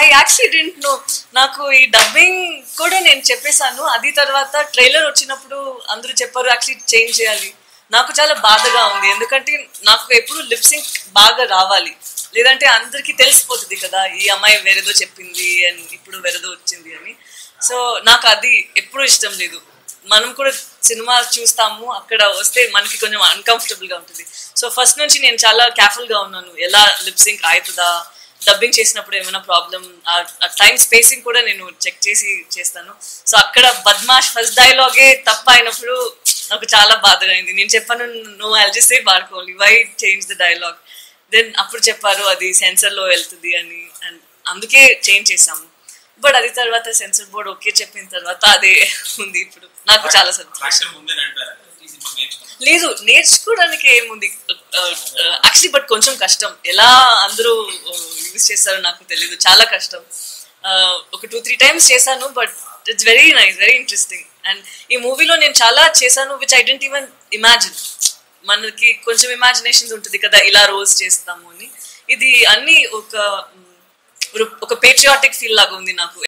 I actually didn't know నాకు ఈ dubbing కూడా నేను చెప్పేశాను. అది తర్వాత ట్రైలర్ వచ్చినప్పుడు అందరూ చెప్పారు యాక్చువల్లీ చేంజ్ చేయాలి. నాకు చాలా బాధగా ఉంది. ఎందుకంటే నాకు ఎప్పుడు లిప్సింగ్ బాగా రావాలి. లేదంటే అందరికీ తెలిసిపోతుంది కదా ఈ అమ్మాయి వేరేదో చెప్పింది అండ్ ఇప్పుడు వేరేదో వచ్చింది అని. సో నాకు అది ఎప్పుడూ ఇష్టం లేదు. మనం కూడా సినిమా చూస్తాము అక్కడ వస్తే మనకి కొంచెం అన్కంఫర్టబుల్గా గా ఉంటుంది. సో ఫస్ట్ నుంచి నేను చాలా కేర్ఫుల్గా గా ఉన్నాను. ఎలా లిప్సింక్ అవుతుందా డబ్బింగ్ చేసినప్పుడు ఏమైనా ప్రాబ్లం ఆ టైం స్పేసింగ్ కూడా నేను చెక్ చేసి చేస్తాను. సో అక్కడ బద్మాష్ ఫస్ట్ డైలాగే తప్ప అయినప్పుడు నాకు చాలా బాధగా అయింది నేను చెప్పాను నువ్వు ఎల్జెస్తే వాడుకోవాలి why change the dialogue then అప్పుడు చెప్పారు అది సెన్సర్లో వెళ్తుంది అని. అండ్ అందుకే చేంజ్ చేసాము బట్ అది తర్వాత సెన్సర్ బోర్డ్ ఓకే చెప్పిన తర్వాత అదే ఉంది ఇప్పుడు. నాకు చాలా సంతోషం. లేదు నేర్చుకోవడానికి ఏముంది? యాక్చువల్లీ బట్ కొంచెం కష్టం. ఎలా అందరూ యూజ్ చేస్తారో నాకు తెలియదు చాలా కష్టం. ఒక టూ త్రీ టైమ్స్ చేశాను but it's very nice very interesting and ఈ మూవీలో నేను చాలా చేశాను which I didn't even imagine మనకి కొంచెం ఇమాజినేషన్ ఉంటుంది కదా ఇలా రోజ్ చేస్తాము అని. ఇది అన్ని ఒక ఒక పేట్రియాటిక్ ఫీల్ లాగా ఉంది నాకు.